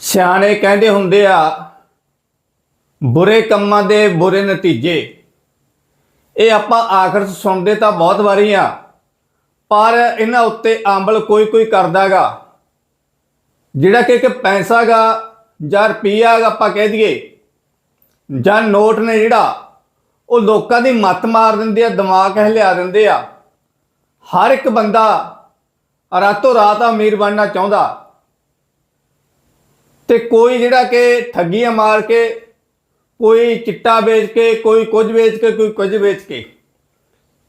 ਸਿਆਣੇ ਕਹਿੰਦੇ ਹੁੰਦੇ ਆ, ਬੁਰੇ ਕੰਮਾਂ ਦੇ ਬੁਰੇ ਨਤੀਜੇ। ਇਹ ਆਪਾਂ ਆਖਰ ਸੁਣਦੇ ਤਾਂ ਬਹੁਤ ਵਾਰੀ ਆ, ਪਰ ਇਹਨਾਂ ਉੱਤੇ ਅੰਬਲ ਕੋਈ ਕੋਈ ਕਰਦਾਗਾ। ਜਿਹੜਾ ਕਿ ਇੱਕ ਪੈਸਾ ਗਾ ਜਾਂ ਰੁਪਈਆ ਆਪਾਂ ਕਹਿ ਦਈਏ, ਜਾਂ ਨੋਟ ਨੇ ਜਿਹੜਾ, ਉਹ ਲੋਕਾਂ ਦੀ ਮੱਤ ਮਾਰ ਦਿੰਦੇ ਆ, ਦਿਮਾਗ ਹਿਲਾ ਦਿੰਦੇ ਆ। ਹਰ ਇੱਕ ਬੰਦਾ ਰਾਤੋਂ ਰਾਤ ਅਮੀਰ ਬਣਨਾ ਚਾਹੁੰਦਾ। ਤੇ ਕੋਈ ਜਿਹੜਾ ਕਿ ਠੱਗੀਆਂ ਮਾਰ ਕੇ, ਕੋਈ ਚਿੱਟਾ ਵੇਚ ਕੇ, ਕੋਈ ਕੁਝ ਵੇਚ ਕੇ, ਕੋਈ ਕੁਝ ਵੇਚ ਕੇ।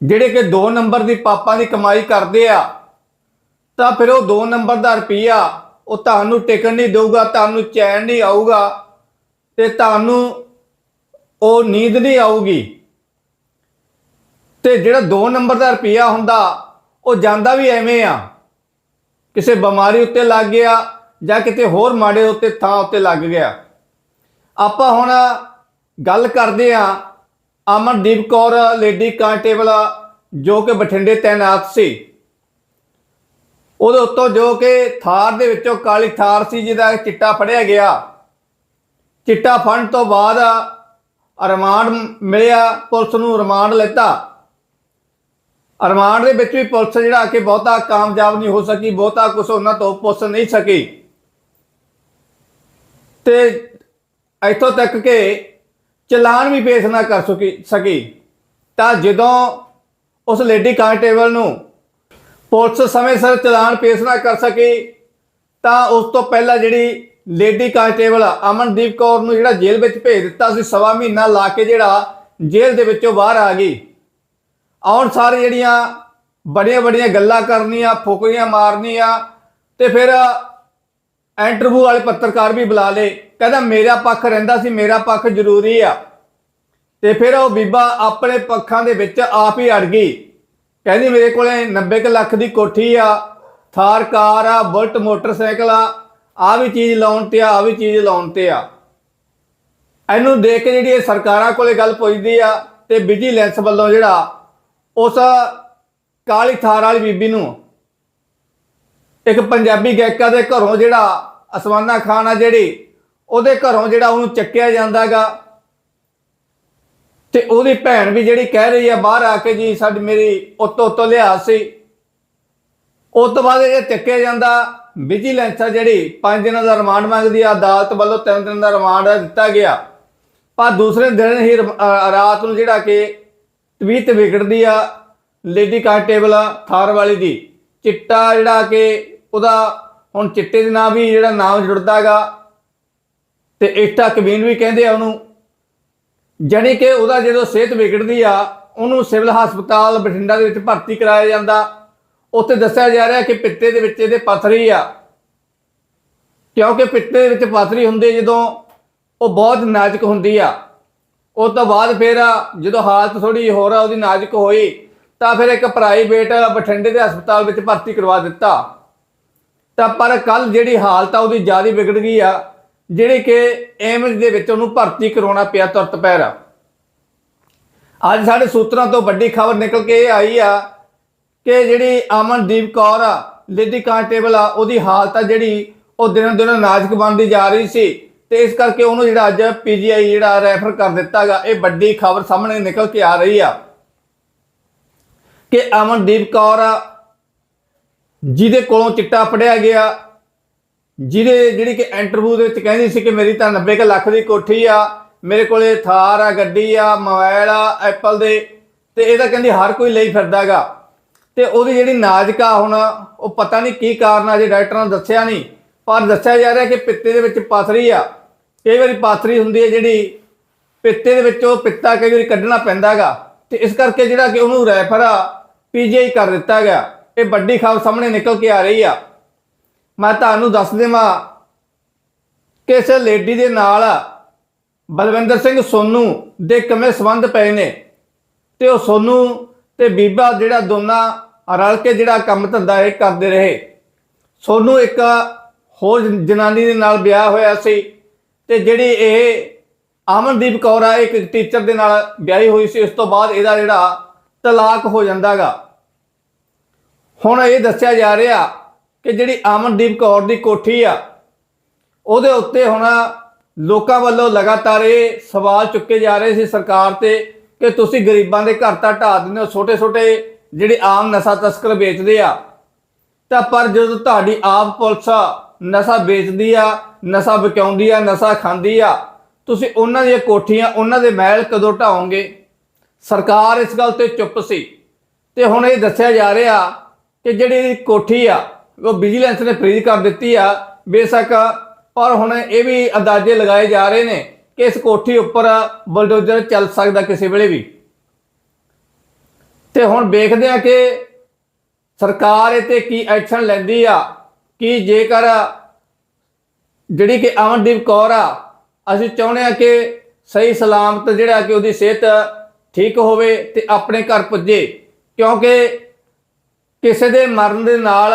ਜਿਹੜੇ ਕਿ 2 ਨੰਬਰ ਦੀ ਪਾਪਾਂ ਦੀ ਕਮਾਈ ਕਰਦੇ ਆ, ਤਾਂ ਫਿਰ ਉਹ 2 ਨੰਬਰ ਦਾ ਰੁਪਈਆ ਉਹ ਤੁਹਾਨੂੰ ਟਿਕਣ ਨਹੀਂ ਦੇਊਗਾ, ਤੁਹਾਨੂੰ ਚੈਨ ਨਹੀਂ ਆਊਗਾ ਤੇ ਤੁਹਾਨੂੰ ਉਹ ਨੀਂਦ ਨਹੀਂ ਆਊਗੀ। ਤੇ ਜਿਹੜਾ 2 ਨੰਬਰ ਦਾ ਰੁਪਈਆ ਹੁੰਦਾ, ਉਹ ਜਾਂਦਾ ਵੀ ਐਵੇਂ ਆ। ਕਿਸੇ ਬਿਮਾਰੀ ਉੱਤੇ ਲੱਗ ਗਿਆ ਜਾਂ ਕਿਤੇ ਹੋਰ ਮਾੜੇ ਉੱਤੇ ਥਾਂ ਉੱਤੇ ਲੱਗ ਗਿਆ। ਆਪਾਂ ਹੁਣ ਗੱਲ ਕਰਦੇ ਆ ਅਮਨਦੀਪ ਕੌਰ, ਲੇਡੀ ਕਾਂਸਟੇਬਲ, ਜੋ ਕਿ ਬਠਿੰਡੇ ਤੈਨਾਤ ਸੀ। ਉਹਦੇ ਉੱਤੋਂ ਜੋ ਕਿ ਥਾਰ ਦੇ ਵਿੱਚੋਂ ਕਾਲੀ ਥਾਰ ਸੀ, ਜਿਹਦਾ ਚਿੱਟਾ ਫੜਿਆ ਗਿਆ। ਚਿੱਟਾ ਫੜਨ ਤੋਂ ਬਾਅਦ ਰਿਮਾਂਡ ਮਿਲਿਆ, ਪੁਲਿਸ ਨੂੰ ਰਿਮਾਂਡ ਲੈਤਾ। ਰਿਮਾਂਡ ਦੇ ਵਿੱਚ ਵੀ ਪੁਲਿਸ ਜਿਹੜਾ ਕਿ ਬਹੁਤਾ ਕਾਮਯਾਬ ਨਹੀਂ ਹੋ ਸਕੀ, ਬਹੁਤਾ ਕੁਝ ਉਹਨਾਂ ਤੋਂ ਪੁੱਛ ਨਹੀਂ ਸਕੀ। ਤੇ ਇੱਥੋਂ ਤੱਕ ਕਿ ਚਲਾਨ ਵੀ ਪੇਸ਼ ਨਾ ਕਰ ਸਕੀ ਸਕੀ। ਤਾਂ ਜਦੋਂ ਉਸ ਲੇਡੀ ਕਾਂਸਟੇਬਲ ਨੂੰ ਪੁਲਿਸ ਸਮੇਂ ਸਿਰ ਚਲਾਨ ਪੇਸ਼ ਨਾ ਕਰ ਸਕੀ, ਤਾਂ ਉਸ ਤੋਂ ਪਹਿਲਾਂ ਜਿਹੜੀ ਲੇਡੀ ਕਾਂਸਟੇਬਲ ਅਮਨਦੀਪ ਕੌਰ ਨੂੰ ਜਿਹੜਾ ਜੇਲ੍ਹ ਵਿੱਚ ਭੇਜ ਦਿੱਤਾ ਸੀ, ਸਵਾ ਮਹੀਨਾ ਲਾ ਕੇ ਜਿਹੜਾ ਜੇਲ੍ਹ ਦੇ ਵਿੱਚੋਂ ਬਾਹਰ ਆ ਗਈ। ਆਉਣ ਸਾਰੇ ਜਿਹੜੀਆਂ ਬੜੀਆਂ ਬੜੀਆਂ ਗੱਲਾਂ ਕਰਨੀਆਂ, ਫੁਕਰੀਆਂ ਮਾਰਨੀਆਂ, ਤੇ ਫਿਰ ਇੰਟਰਵਿਊ ਵਾਲੇ ਪੱਤਰਕਾਰ ਵੀ ਬੁਲਾ ਲਏ। ਕਹਿੰਦਾ, ਮੇਰਾ ਪੱਖ ਰਹਿੰਦਾ ਸੀ, ਮੇਰਾ ਪੱਖ ਜ਼ਰੂਰੀ ਆ। ਤੇ ਫਿਰ ਉਹ ਬੀਬਾ ਆਪਣੇ ਪੱਖਾਂ ਦੇ ਵਿੱਚ ਆਪ ਹੀ ਅੜ ਗਈ। ਕਹਿੰਦੀ, ਮੇਰੇ ਕੋਲੇ 90 ਕੁ ਲੱਖ ਦੀ ਕੋਠੀ ਆ, ਥਾਰ ਕਾਰ ਆ, ਬੁਲਟ, ਮੋਟਰਸਾਈਕਲ ਆ ਆ ਵੀ ਚੀਜ਼ ਲਾਉਣ ਤੇ ਆ ਆ ਵੀ ਚੀਜ਼ ਲਾਉਣ ਤੇ ਆ। ਇਹਨੂੰ ਦੇਖ ਕੇ ਜਿਹੜੀ ਇਹ ਸਰਕਾਰਾਂ ਕੋਲੇ ਗੱਲ ਪੁੱਜਦੀ ਆ ਤੇ ਵਿਜੀਲੈਂਸ ਵੱਲੋਂ ਜਿਹੜਾ ਉਸ ਕਾਲੀ ਥਾਰ ਵਾਲੀ ਬੀਬੀ ਨੂੰ ਇੱਕ ਪੰਜਾਬੀ ਗਾਇਕਾ ਦੇ ਘਰੋਂ ਜਿਹੜਾ ਅਸਮਾਨਾ ਖਾਨ ਆ ਜਿਹੜੀ, ਉਹਦੇ ਘਰੋਂ ਜਿਹੜਾ ਉਹਨੂੰ ਚੱਕਿਆ ਜਾਂਦਾਗਾ ਤੇ ਉਹਦੀ ਭੈਣ ਵੀ ਜਿਹੜੀ ਕਹਿ ਰਹੀ ਆ, ਬਾਹਰ ਆ ਕੇ ਜੀ ਸਾਡੀ ਮੇਰੀ ਉੱਤੋਂ ਉੱਤੋਂ ਲਿਹਾਜ਼ ਸੀ। ਉਸ ਤੋਂ ਬਾਅਦ ਇਹ ਚੱਕਿਆ ਜਾਂਦਾ। ਵਿਜੀਲੈਂਸ ਆ ਜਿਹੜੀ 5 ਦਿਨਾਂ ਦਾ ਰਿਮਾਂਡ ਮੰਗਦੀ ਆ, ਅਦਾਲਤ ਵੱਲੋਂ 3 ਦਿਨ ਦਾ ਰਿਮਾਂਡ ਦਿੱਤਾ ਗਿਆ। ਪਰ ਦੂਸਰੇ ਦਿਨ ਹੀ ਰਾਤ ਨੂੰ ਜਿਹੜਾ ਕਿ ਤਬੀਅਤ ਵਿਗੜਦੀ ਆ, ਲੇਡੀ ਕਾਂਸਟੇਬਲ ਥਾਰ ਵਾਲੀ ਦੀ, ਚਿੱਟਾ ਜਿਹੜਾ ਕਿ ਉਹਦਾ ਹੁਣ ਚਿੱਟੇ ਦੇ ਨਾਂ ਵੀ ਜਿਹੜਾ ਨਾਮ ਜੁੜਦਾਗਾ ਤੇ ਇਸਟਾ ਕਬੀਨ ਵੀ ਕਹਿੰਦੇ ਆ ਉਹਨੂੰ, ਜਾਣੀ ਕਿ ਉਹਦਾ ਜਦੋਂ ਸਿਹਤ ਵਿਗੜਦੀ ਆ, ਉਹਨੂੰ ਸਿਵਲ ਹਸਪਤਾਲ ਬਠਿੰਡਾ ਦੇ ਵਿੱਚ ਭਰਤੀ ਕਰਾਇਆ ਜਾਂਦਾ। ਉੱਥੇ ਦੱਸਿਆ ਜਾ ਰਿਹਾ ਕਿ ਪਿੱਤੇ ਦੇ ਵਿੱਚ ਇਹਦੇ ਪਥਰੀ ਆ। ਕਿਉਂਕਿ ਪਿੱਤੇ ਦੇ ਵਿੱਚ ਪਥਰੀ ਹੁੰਦੀ ਜਦੋਂ ਉਹ ਬਹੁਤ ਨਾਜ਼ੁਕ ਹੁੰਦੀ ਆ। ਉਸ ਤੋਂ ਬਾਅਦ ਫਿਰ ਜਦੋਂ ਹਾਲਤ ਥੋੜੀ ਹੋਰ ਆ, ਉਹਦੀ ਨਾਜ਼ੁਕ ਹੋਈ, ਤਾਂ ਫਿਰ ਇੱਕ ਪ੍ਰਾਈਵੇਟ ਬਠਿੰਡੇ ਦੇ ਹਸਪਤਾਲ ਵਿੱਚ ਭਰਤੀ ਕਰਵਾ ਦਿੱਤਾ। ਤਾਂ ਪਰ ਕੱਲ ਜਿਹੜੀ ਹਾਲਤ ਆ, ਉਹਦੀ ਜ਼ਿਆਦਾ ਵਿਗੜ ਗਈ ਆ, ਜਿਹੜੀ ਕਿ ਏਮਜ਼ ਦੇ ਵਿੱਚ ਉਹਨੂੰ ਭਰਤੀ ਕਰਾਉਣਾ ਪਿਆ ਤੁਰਤ ਪੈਰ। ਅੱਜ ਸਾਡੇ ਸੂਤਰਾਂ ਤੋਂ ਵੱਡੀ ਖਬਰ ਨਿਕਲ ਕੇ ਇਹ ਆਈ ਆ ਕਿ ਜਿਹੜੀ ਅਮਨਦੀਪ ਕੌਰ ਆ ਲੇਡੀ ਕਾਂਸਟੇਬਲ ਆ, ਉਹਦੀ ਹਾਲਤ ਆ ਜਿਹੜੀ ਉਹ ਦਿਨੋਂ ਦਿਨ ਨਾਜ਼ੁਕ ਬਣਦੀ ਜਾ ਰਹੀ ਸੀ ਤੇ ਇਸ ਕਰਕੇ ਉਹਨੂੰ ਜਿਹੜਾ ਅੱਜ ਪੀਜੀਆਈ ਜਿਹੜਾ ਰੈਫਰ ਕਰ ਦਿੱਤਾਗਾ ਇਹ ਵੱਡੀ ਖਬਰ ਸਾਹਮਣੇ ਨਿਕਲ ਕੇ ਆ ਰਹੀ ਆ ਕਿ ਅਮਨਦੀਪ ਕੌਰ ਜਿਹਦੇ ਕੋਲੋਂ ਚਿੱਟਾ ਫੜਿਆ ਗਿਆ, ਜਿਹਦੇ ਜਿਹੜੀ ਕਿ ਇੰਟਰਵਿਊ ਦੇ ਵਿੱਚ ਕਹਿੰਦੀ ਸੀ ਕਿ ਮੇਰੀ ਤਾਂ 90 ਕੁ ਲੱਖ ਦੀ ਕੋਠੀ ਆ, ਮੇਰੇ ਕੋਲੇ ਥਾਰ ਆ, ਗੱਡੀ ਆ ਮੋਬਾਈਲ ਆ ਐਪਲ ਦੇ, ਤੇ ਇਹਦਾ ਕਹਿੰਦੀ ਹਰ ਕੋਈ ਲਈ ਫਿਰਦਾਗਾ ਤੇ ਉਹਦੀ ਜਿਹੜੀ ਨਾਜ਼ੁਕਾ ਹੁਣ, ਉਹ ਪਤਾ ਨਹੀਂ ਕੀ ਕਾਰਨ ਆ, ਜੇ ਡਾਕਟਰਾਂ ਨੇ ਦੱਸਿਆ ਨਹੀਂ, ਪਰ ਦੱਸਿਆ ਜਾ ਰਿਹਾ ਕਿ ਪਿੱਤੇ ਦੇ ਵਿੱਚ ਪਾਥਰੀ ਆ। ਕਈ ਵਾਰੀ ਪਾਥਰੀ ਹੁੰਦੀ ਹੈ ਜਿਹੜੀ ਪਿੱਤੇ ਦੇ ਵਿੱਚੋਂ ਪਿੱਤਾ ਕਈ ਵਾਰੀ ਕੱਢਣਾ ਪੈਂਦਾਗਾ ਤੇ ਇਸ ਕਰਕੇ ਜਿਹੜਾ ਕਿ ਉਹਨੂੰ ਰੈਫਰ ਆ ਪੀਜੀਆਈ ਕਰ ਦਿੱਤਾ ਗਿਆ। ਇਹ ਵੱਡੀ ਖਬਰ ਸਾਹਮਣੇ ਨਿਕਲ ਕੇ ਆ ਰਹੀ ਆ। ਮੈਂ ਤੁਹਾਨੂੰ ਦੱਸ ਦੇਵਾਂ ਕਿ ਇਸ ਲੇਡੀ ਦੇ ਨਾਲ ਬਲਵਿੰਦਰ ਸਿੰਘ ਸੋਨੂ ਦੇ ਕਿਵੇਂ ਸੰਬੰਧ ਪਏ ਨੇ ਤੇ ਉਹ ਸੋਨੂ ਤੇ ਬੀਬਾ ਜਿਹੜਾ ਦੋਨਾਂ ਰਲ ਕੇ ਜਿਹੜਾ ਕੰਮ ਧੰਦਾ ਇਹ ਕਰਦੇ ਰਹੇ। ਸੋਨੂ ਇੱਕ ਹੋਰ ਜਨਾਨੀ ਦੇ ਨਾਲ ਵਿਆਹ ਹੋਇਆ ਸੀ ਤੇ ਜਿਹੜੀ ਇਹ ਅਮਨਦੀਪ ਕੌਰ ਆ, ਇੱਕ ਟੀਚਰ ਦੇ ਨਾਲ ਵਿਆਹੀ ਹੋਈ ਸੀ, ਉਸ ਤੋਂ ਬਾਅਦ ਇਹਦਾ ਜਿਹੜਾ ਤਲਾਕ ਹੋ ਜਾਂਦਾਗਾ। ਹੁਣ ਇਹ ਦੱਸਿਆ ਜਾ ਰਿਹਾ ਕਿ ਜਿਹੜੀ ਅਮਨਦੀਪ ਕੌਰ ਦੀ ਕੋਠੀ ਆ, ਉਹਦੇ ਉੱਤੇ ਹੁਣ ਲੋਕਾਂ ਵੱਲੋਂ ਲਗਾਤਾਰ ਇਹ ਸਵਾਲ ਚੁੱਕੇ ਜਾ ਰਹੇ ਸੀ ਸਰਕਾਰ ਤੇ ਕਿ ਤੁਸੀਂ ਗਰੀਬਾਂ ਦੇ ਘਰ ਤਾਂ ਢਾਹ ਦਿੰਦੇ ਹੋ ਛੋਟੇ ਛੋਟੇ ਜਿਹੜੇ ਆਮ ਨਸ਼ਾ ਤਸਕਰ ਵੇਚਦੇ ਆ। ਤਾਂ ਪਰ ਜਦੋਂ ਤੁਹਾਡੀ ਆਪ ਪੁਲਿਸ ਨਸ਼ਾ ਵੇਚਦੀ ਆ, ਨਸ਼ਾ ਵਿਕਾਉਂਦੀ ਆ, ਨਸ਼ਾ ਖਾਂਦੀ ਆ, ਤੁਸੀਂ ਉਹਨਾਂ ਦੀਆਂ ਕੋਠੀਆਂ, ਉਹਨਾਂ ਦੇ ਮਹਿਲ ਕਦੋਂ ਢਾਓਗੇ ਸਰਕਾਰ ਇਸ ਗੱਲ ਤੇ ਚੁੱਪ ਸੀ। ਤੇ ਹੁਣ ਇਹ ਦੱਸਿਆ ਜਾ ਰਿਹਾ ਕਿ ਜਿਹੜੀ ਕੋਠੀ ਆ, ਉਹ ਵਿਜੀਲੈਂਸ ਨੇ ਫ੍ਰੀਜ਼ ਕਰ ਦਿੱਤੀ ਆ, ਬੇਸ਼ੱਕ ਪਰ ਹੁਣ ਇਹ ਵੀ ਅੰਦਾਜ਼ੇ ਲਗਾਏ ਜਾ ਰਹੇ ਨੇ ਕਿ ਇਸ ਕੋਠੀ ਉੱਪਰ ਬਲਡੋਜ਼ਰ ਚੱਲ ਸਕਦਾ ਕਿਸੇ ਵੇਲੇ ਵੀ। ਤੇ ਹੁਣ ਵੇਖਦੇ ਆ ਕਿ ਸਰਕਾਰ ਇਹ ਤੇ ਕੀ ਐਕਸ਼ਨ ਲੈਂਦੀ ਆ, ਕਿ ਜੇਕਰ ਜਿਹੜੀ ਕਿ ਅਮਨਦੀਪ ਕੌਰ ਆ, ਅਸੀਂ ਚਾਹੁੰਦੇ ਆ ਕਿ ਸਹੀ ਸਲਾਮਤ ਜਿਹੜਾ ਕਿ ਉਹਦੀ ਸਿਹਤ ਠੀਕ ਹੋਵੇ ਤੇ ਆਪਣੇ ਘਰ ਪੁੱਜੇ, ਕਿਉਂਕਿ ਕਿਸੇ ਦੇ ਮਰਨ ਦੇ ਨਾਲ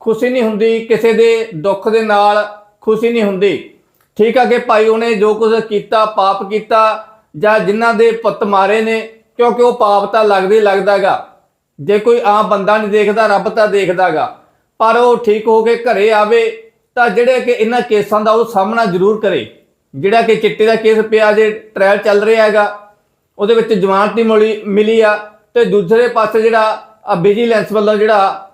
ਖੁਸ਼ੀ ਨਹੀਂ ਹੁੰਦੀ, ਕਿਸੇ ਦੇ ਦੁੱਖ ਦੇ ਨਾਲ ਖੁਸ਼ੀ ਨਹੀਂ ਹੁੰਦੀ। ਠੀਕ ਆ ਕਿ ਭਾਈ ਉਹਨੇ ਜੋ ਕੁਝ ਕੀਤਾ, ਪਾਪ ਕੀਤਾ, ਜਾਂ ਜਿਨ੍ਹਾਂ ਦੇ ਪੁੱਤ ਮਾਰੇ ਨੇ, ਕਿਉਂਕਿ ਉਹ ਪਾਪ ਤਾਂ ਲੱਗਦਾ ਹੀ ਲੱਗਦਾਗਾ ਜੇ ਕੋਈ ਆਮ ਬੰਦਾ ਨਹੀਂ ਦੇਖਦਾ, ਰੱਬ ਤਾਂ ਦੇਖਦਾਗਾ ਪਰ ਉਹ ਠੀਕ ਹੋ ਕੇ ਘਰੇ ਆਵੇ, ਤਾਂ ਜਿਹੜੇ ਕਿ ਇਹਨਾਂ ਕੇਸਾਂ ਦਾ ਉਹ ਸਾਹਮਣਾ ਜ਼ਰੂਰ ਕਰੇ। ਜਿਹੜਾ ਕਿ ਚਿੱਟੇ ਦਾ ਕੇਸ ਪਿਆ, ਜੇ ਟ੍ਰਾਇਲ ਚੱਲ ਰਿਹਾ ਹੈਗਾ, ਉਹਦੇ ਵਿੱਚ ਜ਼ਮਾਨਤ ਦੀ ਮਿਲੀ ਆ, ਤੇ ਦੂਸਰੇ ਪਾਸੇ ਜਿਹੜਾ ਵਿਜੀਲੈਂਸ ਵੱਲੋਂ ਜਿਹੜਾ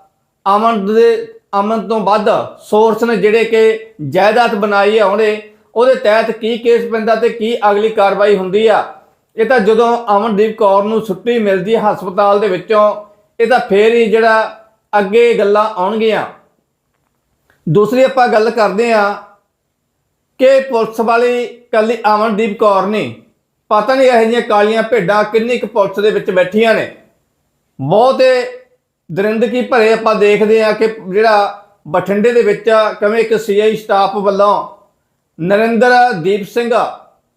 ਅਮਨ ਦੇ, ਅਮਨ ਤੋਂ ਵੱਧ ਸੋਰਸ ਨੇ ਜਿਹੜੇ ਕਿ ਜਾਇਦਾਦ ਬਣਾਈ ਆ ਉਹਨੇ, ਉਹਦੇ ਤਹਿਤ ਕੀ ਕੇਸ ਪੈਂਦਾ ਤੇ ਕੀ ਅਗਲੀ ਕਾਰਵਾਈ ਹੁੰਦੀ ਆ। ਇਹ ਤਾਂ ਜਦੋਂ ਅਮਨਦੀਪ ਕੌਰ ਨੂੰ ਛੁੱਟੀ ਮਿਲਦੀ ਹੈ ਹਸਪਤਾਲ ਦੇ ਵਿੱਚੋਂ, ਇਹ ਤਾਂ ਫੇਰ ਹੀ ਜਿਹੜਾ ਅੱਗੇ ਗੱਲਾਂ ਆਉਣਗੀਆਂ। ਦੂਸਰੀ ਆਪਾਂ ਗੱਲ ਕਰਦੇ ਆ ਕਿ ਪੁਲਿਸ ਵਾਲੀ ਕੱਲੀ ਅਮਨਦੀਪ ਕੌਰ ਨਹੀਂ, ਪਤਾ ਨਹੀਂ ਇਹੋ ਜਿਹੀਆਂ ਕਾਲੀਆਂ ਭੇਡਾਂ ਕਿੰਨੀ ਕੁ ਪੁਲਿਸ ਦੇ ਵਿੱਚ ਬੈਠੀਆਂ ਨੇ। ਬਹੁਤੇ ਦਰਿੰਦਗੀ ਭਰੇ ਆਪਾਂ ਦੇਖਦੇ ਆ ਕਿ ਜਿਹੜਾ ਬਠਿੰਡੇ ਦੇ ਵਿੱਚ ਕਿਵੇਂ ਇੱਕ ਸੀਆਈ ਸਟਾਫ ਵੱਲੋਂ ਨਰਿੰਦਰ ਦੀਪ ਸਿੰਘ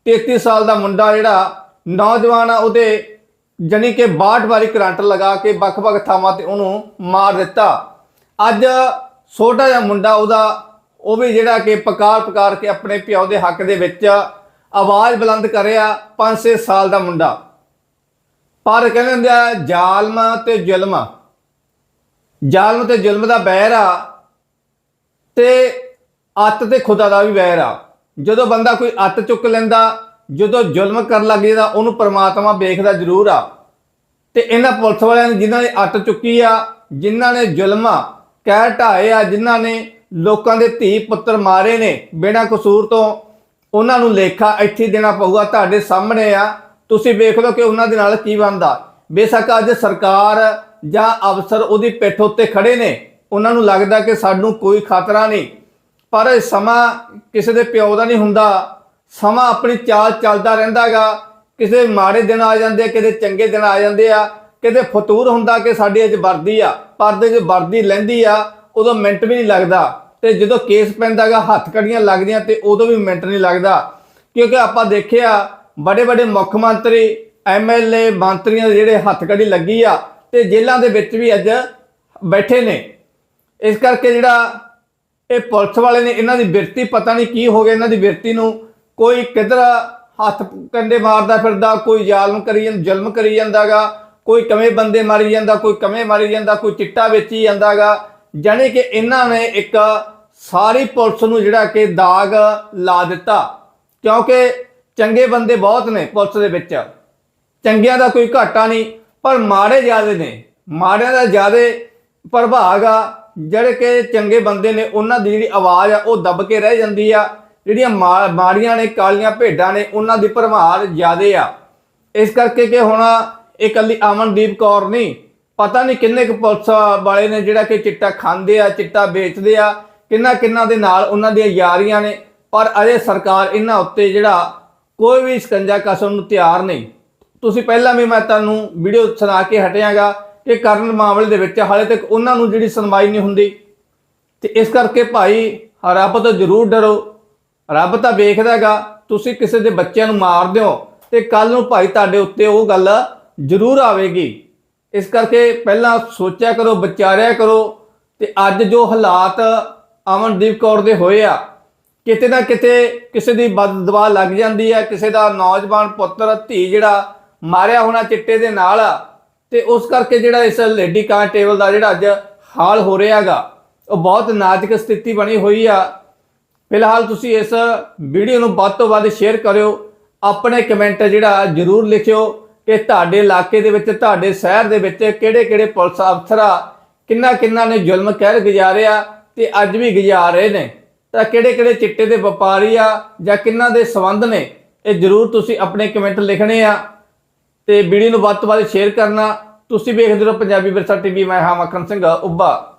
33 ਸਾਲ ਦਾ ਮੁੰਡਾ ਜਿਹੜਾ ਨੌਜਵਾਨ ਆ, ਉਹਦੇ ਜਾਣੀ ਕਿ 62 ਵਾਰੀ ਕਰੰਟ ਲਗਾ ਕੇ ਵੱਖ-ਵੱਖ ਥਾਵਾਂ ਤੇ ਉਹਨੂੰ ਮਾਰ ਦਿੱਤਾ। ਅੱਜ ਛੋਟਾ ਜਿਹਾ ਮੁੰਡਾ ਉਹਦਾ, ਉਹ ਵੀ ਜਿਹੜਾ ਕਿ ਪਕਾਰ ਪਕਾਰ ਕੇ ਆਪਣੇ ਪਿਓ ਦੇ ਹੱਕ ਦੇ ਵਿੱਚ ਆਵਾਜ਼ ਬੁਲੰਦ ਕਰਿਆ 5-6 ਸਾਲ ਦਾ ਮੁੰਡਾ। ਪਰ ਕਹਿੰਦੇ ਹੁੰਦੇ ਆ, ਜ਼ਾਲਮ ਤੇ ਜ਼ੁਲਮ। ਜ਼ਾਲਮ ਤੇ ਜ਼ੁਲਮ ਦਾ ਬੈਰ ਆ ਤੇ ਅੱਤ ਤੇ ਖੁਦਾ ਦਾ ਵੀ ਬਹਿਰ ਆ। ਜਦੋਂ ਬੰਦਾ ਕੋਈ ਅੱਤ ਚੁੱਕ ਲੈਂਦਾ, ਜਦੋਂ ਜ਼ੁਲਮ ਕਰਨ ਲੱਗ ਜਾਂਦਾ, ਉਹਨੂੰ ਪਰਮਾਤਮਾ ਵੇਖਦਾ ਜ਼ਰੂਰ ਆ। ਤੇ ਇਹਨਾਂ ਪੁਲਿਸ ਵਾਲਿਆਂ ਨੇ ਜਿਨ੍ਹਾਂ ਨੇ ਅੱਤ ਚੁੱਕੀ ਆ, ਜਿਨ੍ਹਾਂ ਨੇ ਜ਼ੁਲਮ ਕਹਿ ਢਾਏ ਆ, ਜਿਨ੍ਹਾਂ ਨੇ ਲੋਕਾਂ ਦੇ ਧੀ ਪੁੱਤਰ ਮਾਰੇ ਨੇ ਬਿਨਾਂ ਕਸੂਰ ਤੋਂ, ਉਹਨਾਂ ਨੂੰ ਲੇਖਾ ਇੱਥੇ ਦੇਣਾ ਪਊਗਾ, ਤੁਹਾਡੇ ਸਾਹਮਣੇ ਆ। ਤੁਸੀਂ ਵੇਖ ਲਓ ਕਿ ਉਹਨਾਂ ਦੇ ਨਾਲ ਕੀ ਬਣਦਾ। ਬੇਸ਼ੱਕ ਅੱਜ ਸਰਕਾਰ ਜਾਂ ਅਫਸਰ ਉਹਦੀ ਪਿੱਠ ਉੱਤੇ ਖੜੇ ਨੇ। ਉਹਨਾਂ ਨੂੰ ਲੱਗਦਾ ਕਿ ਸਾਨੂੰ ਕੋਈ ਖਤਰਾ ਨਹੀਂ। ਪਰ ਸਮਾਂ ਕਿਸੇ ਦੇ ਪਿਓ ਦਾ ਨਹੀਂ ਹੁੰਦਾ। ਸਮਾਂ ਆਪਣੀ ਚਾਲ ਚੱਲਦਾ ਰਹਿੰਦਾਗਾ ਕਿਸੇ ਮਾੜੇ ਦਿਨ ਆ ਜਾਂਦੇ ਕਿਤੇ ਚੰਗੇ ਦਿਨ ਆ ਜਾਂਦੇ ਆ। ਕਿਤੇ ਫਤੂਰ ਹੁੰਦਾ ਕਿ ਸਾਡੀ ਅੱਜ ਵਰਦੀ ਆ। ਪਰਦੇ 'ਚ ਵਰਦੀ ਲੈਂਦੀ ਆ, ਉਦੋਂ ਮਿੰਟ ਵੀ ਨਹੀਂ ਲੱਗਦਾ। ਤੇ ਜਦੋਂ ਕੇਸ ਪੈਂਦਾਗਾ ਹੱਥ ਕੜੀਆਂ ਲੱਗਦੀਆਂ ਤੇ ਉਦੋਂ ਵੀ ਮਿੰਟ ਨਹੀਂ ਲੱਗਦਾ। ਕਿਉਂਕਿ ਆਪਾਂ ਦੇਖਿਆ ਬੜੇ ਵੱਡੇ ਮੁੱਖ ਮੰਤਰੀ ਐਮਐਲਏ ਮੰਤਰੀਆਂ ਦੇ ਜਿਹੜੇ ਹੱਥਕੜੀ ਲੱਗੀ ਆ ਤੇ ਜੇਲ੍ਹਾਂ ਦੇ ਵਿੱਚ ਵੀ ਅੱਜ ਬੈਠੇ ਨੇ। ਇਸ ਕਰਕੇ ਜਿਹੜਾ ਇਹ ਪੁਲਿਸ ਵਾਲੇ ਨੇ ਇਹਨਾਂ ਦੀ ਬਿਰਤੀ, ਪਤਾ ਨਹੀਂ ਕੀ ਹੋ ਗਿਆ, ਇਹਨਾਂ ਦੀ ਬਿਰਤੀ ਨੂੰ ਕੋਈ ਕਿਧਰ ਹੱਥ ਕੰਡੇ ਮਾਰਦਾ ਫਿਰਦਾ, ਕੋਈ ਜ਼ਾਲਮ ਕਰੀ ਜਾਂਦਾ, ਜ਼ੁਲਮ ਕਰੀ ਜਾਂਦਾਗਾ, ਕੋਈ ਕਵੇਂ ਬੰਦੇ ਮਾਰੀ ਜਾਂਦਾ, ਕੋਈ ਕਵੇਂ ਮਾਰੀ ਜਾਂਦਾ, ਕੋਈ ਚਿੱਟਾ ਵੇਚੀ ਜਾਂਦਾਗਾ। ਜਾਣੀ ਕਿ ਇਹਨਾਂ ਨੇ ਇੱਕ ਸਾਰੀ ਪੁਲਿਸ ਨੂੰ ਜਿਹੜਾ ਕਿ ਦਾਗ ਲਾ ਦਿੱਤਾ। ਕਿਉਂਕਿ ਚੰਗੇ ਬੰਦੇ ਬਹੁਤ ਨੇ ਪੁਲਿਸ ਦੇ ਵਿੱਚ। ਚੰਗਿਆਂ ਦਾ ਕੋਈ ਘਾਟਾ ਨਹੀਂ, ਪਰ ਮਾੜੇ ਜ਼ਿਆਦੇ ਨੇ। ਮਾੜਿਆਂ ਦਾ ਜ਼ਿਆਦੇ ਪ੍ਰਭਾਵ ਆ, ਜਿਹੜੇ ਕਿ ਚੰਗੇ ਬੰਦੇ ਨੇ, ਉਹਨਾਂ ਦੀ ਜਿਹੜੀ ਆਵਾਜ਼ ਆ, ਉਹ ਦੱਬ ਕੇ ਰਹਿ ਜਾਂਦੀ ਆ। ਜਿਹੜੀਆਂ ਮਾ- ਮਾੜੀਆਂ ਨੇ, ਕਾਲੀਆਂ ਭੇਡਾਂ ਨੇ, ਉਹਨਾਂ ਦੀ ਪ੍ਰਭਾਵ ਜ਼ਿਆਦੇ ਆ। ਇਸ ਕਰਕੇ ਕਿ ਹੁਣ ਇਹ ਇਕੱਲੀ ਅਮਨਦੀਪ ਕੌਰ ਨਹੀਂ, ਪਤਾ ਨਹੀਂ ਕਿੰਨੇ ਕੁ ਪੁਲਿਸ ਵਾਲੇ ਨੇ ਜਿਹੜਾ ਕਿ ਚਿੱਟਾ ਖਾਂਦੇ ਆ, ਚਿੱਟਾ ਵੇਚਦੇ ਆ ਕਿੰਨਾ ਕਿੰਨਾ ਦੇ ਨਾਲ ਉਹਨਾਂ ਦੀਆਂ ਯਾਰੀਆਂ ਨੇ, ਪਰ ਅਜੇ ਸਰਕਾਰ ਇਹਨਾਂ ਉੱਤੇ ਜਿਹੜਾ ਕੋਈ ਵੀ ਸਕੰਜਾ ਕਸਣ ਨੂੰ ਤਿਆਰ ਨਹੀਂ। ਤੁਸੀਂ ਪਹਿਲਾਂ ਵੀ ਮੈਂ ਤੁਹਾਨੂੰ ਵੀਡੀਓ ਸੁਣਾ ਕੇ ਹਟਿਆਗਾ ਕਿ ਕਰਨ ਮਾਮਲੇ ਦੇ ਵਿੱਚ ਹਾਲੇ ਤੱਕ ਉਹਨਾਂ ਨੂੰ ਜਿਹੜੀ ਸੁਣਵਾਈ ਨਹੀਂ ਹੁੰਦੀ। ਤੇ ਇਸ ਕਰਕੇ ਭਾਈ ਰੱਬ ਤੋਂ ਜ਼ਰੂਰ ਡਰੋ। ਰੱਬ ਤਾਂ ਵੇਖਦਾਗਾ ਤੁਸੀਂ ਕਿਸੇ ਦੇ ਬੱਚਿਆਂ ਨੂੰ ਮਾਰ ਦਿਓ ਤੇ ਕੱਲ ਨੂੰ ਭਾਈ ਤੁਹਾਡੇ ਉੱਤੇ ਉਹ ਗੱਲ ਜ਼ਰੂਰ ਆਵੇਗੀ। ਇਸ ਕਰਕੇ ਪਹਿਲਾਂ ਸੋਚਿਆ ਕਰੋ, ਵਿਚਾਰਿਆ ਕਰੋ ਤੇ ਅੱਜ ਜੋ ਹਾਲਾਤ ਅਮਨਦੀਪ ਕੌਰ ਦੇ ਹੋਏ ਆ ਕਿਤੇ ਨਾ ਕਿਤੇ ਕਿਸੇ ਦੀ ਬਦਦੁਆ ਲੱਗ ਜਾਂਦੀ ਹੈ ਕਿਸੇ ਦਾ ਨੌਜਵਾਨ ਪੁੱਤਰ, ਧੀ ਜਿਹੜਾ ਮਾਰਿਆ ਹੋਣਾ ਚਿੱਟੇ ਦੇ ਨਾਲ ਆ ਤੇ ਉਸ ਕਰਕੇ ਜਿਹੜਾ ਇਸ ਲੇਡੀ ਕਾਂਸਟੇਬਲ ਦਾ ਜਿਹੜਾ ਅੱਜ ਹਾਲ ਹੋ ਰਿਹਾਗਾ ਉਹ ਬਹੁਤ ਨਾਜ਼ੁਕ ਸਥਿਤੀ ਬਣੀ ਹੋਈ ਆ। ਫਿਲਹਾਲ ਤੁਸੀਂ ਇਸ ਵੀਡੀਓ ਨੂੰ ਵੱਧ ਤੋਂ ਵੱਧ ਸ਼ੇਅਰ ਕਰਿਓ, ਆਪਣੇ ਕਮੈਂਟ ਜਿਹੜਾ ਜ਼ਰੂਰ ਲਿਖਿਓ ਕਿ ਤੁਹਾਡੇ ਇਲਾਕੇ ਦੇ ਵਿੱਚ, ਤੁਹਾਡੇ ਸ਼ਹਿਰ ਦੇ ਵਿੱਚ ਕਿਹੜੇ-ਕਿਹੜੇ ਪੁਲਿਸ ਅਫਸਰ ਆ ਕਿੰਨਾ ਕਿੰਨਾ ਨੇ ਜ਼ੁਲਮ ਕਹਿਰ ਗੁਜ਼ਾਰਿਆ ਤੇ ਅੱਜ ਵੀ ਗੁਜ਼ਾਰ ਰਹੇ ਨੇ। ਤਾਂ ਕਿਹੜੇ-ਕਿਹੜੇ ਚਿੱਟੇ ਦੇ ਵਪਾਰੀ ਆ ਜਾਂ ਕਿੰਨਾ ਦੇ ਸਬੰਧ ਨੇ, ਇਹ ਜ਼ਰੂਰ ਤੁਸੀਂ ਆਪਣੇ ਕਮੈਂਟ ਲਿਖਣੇ ਆ ਤੇ ਵੀਡੀਓ ਨੂੰ ਵੱਧ ਤੋਂ ਵੱਧ ਸ਼ੇਅਰ ਕਰਨਾ। ਤੁਸੀਂ ਵੇਖਦੇ ਰਹੋ ਪੰਜਾਬੀ ਵਿਰਸਾ ਟੀਵੀ, ਮੈਂ ਹਾਂ ਮੱਖਣ ਸਿੰਘ, ਉੱਭਾ।